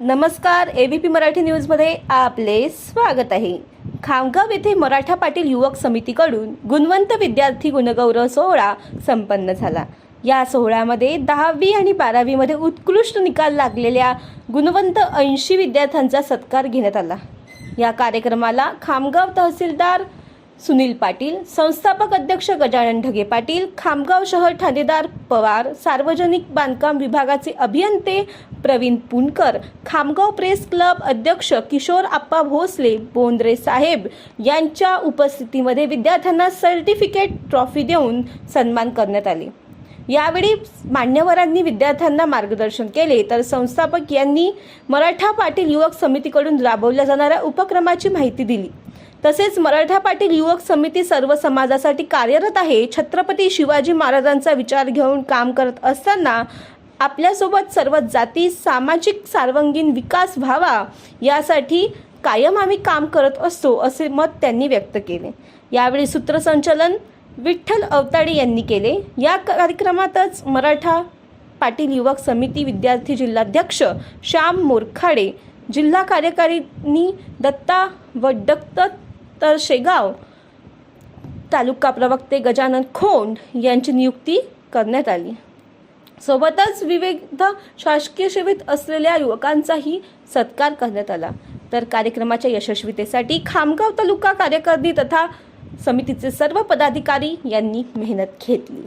नमस्कार A V P Marathi न्यूजमध्ये आपले स्वागत आहे. खामगाव येथे मराठा पाटील युवक समितीकडून गुणवंत विद्यार्थी गुणगौरव सोहळा संपन्न झाला. या सोहळ्यामध्ये दहावी आणि बारावीमध्ये उत्कृष्ट निकाल लागलेल्या गुणवंत ऐंशी विद्यार्थ्यांचा सत्कार घेण्यात आला. या कार्यक्रमाला खामगाव तहसीलदार सुनील पाटील संस्थापक अध्यक्ष गजानन ढगे पाटील खामगाव शहर ठाणेदार पवार सार्वजनिक बांधकाम विभागाचे अभियंते प्रवीण पुणकर खामगाव प्रेस क्लब अध्यक्ष किशोर आप्पा भोसले बोंद्रे साहेब यांच्या उपस्थितीमध्ये विद्यार्थ्यांना सर्टिफिकेट ट्रॉफी देऊन सन्मान करण्यात आले. यावेळी मान्यवरांनी विद्यार्थ्यांना मार्गदर्शन केले. तर संस्थापक यांनी मराठा पाटील युवक समितीकडून राबवल्या जाणाऱ्या उपक्रमाची माहिती दिली. तसेच मराठा पाटील युवक समिती सर्व समाजासाठी कार्यरत आहे. छत्रपती शिवाजी महाराजांचा विचार घेऊन काम करत असताना आपल्यासोबत सर्व जाती सामाजिक सार्वंगीण विकास व्हावा यासाठी कायम आम्ही काम करत असतो असे मत त्यांनी व्यक्त केले. यावेळी सूत्रसंचालन विठ्ठल अवताडे यांनी केले. या कार्यक्रमातच मराठा पाटील युवक समिती विद्यार्थी जिल्हाध्यक्ष श्याम मोरखाडे जिल्हा कार्यकारिणी दत्ता व वड्डक्त तर शेगाव तालुका प्रवक्ते गजानन खोंड यांची नियुक्ती करण्यात आली. सोबतच विविध शासकीय सेवेत असलेल्या युवकांचाही सत्कार करण्यात आला. तर कार्यक्रमाच्या यशस्वीतेसाठी खामगाव तालुका कार्यकारिणी तथा समितीचे सर्व पदाधिकारी यांनी मेहनत घेतली.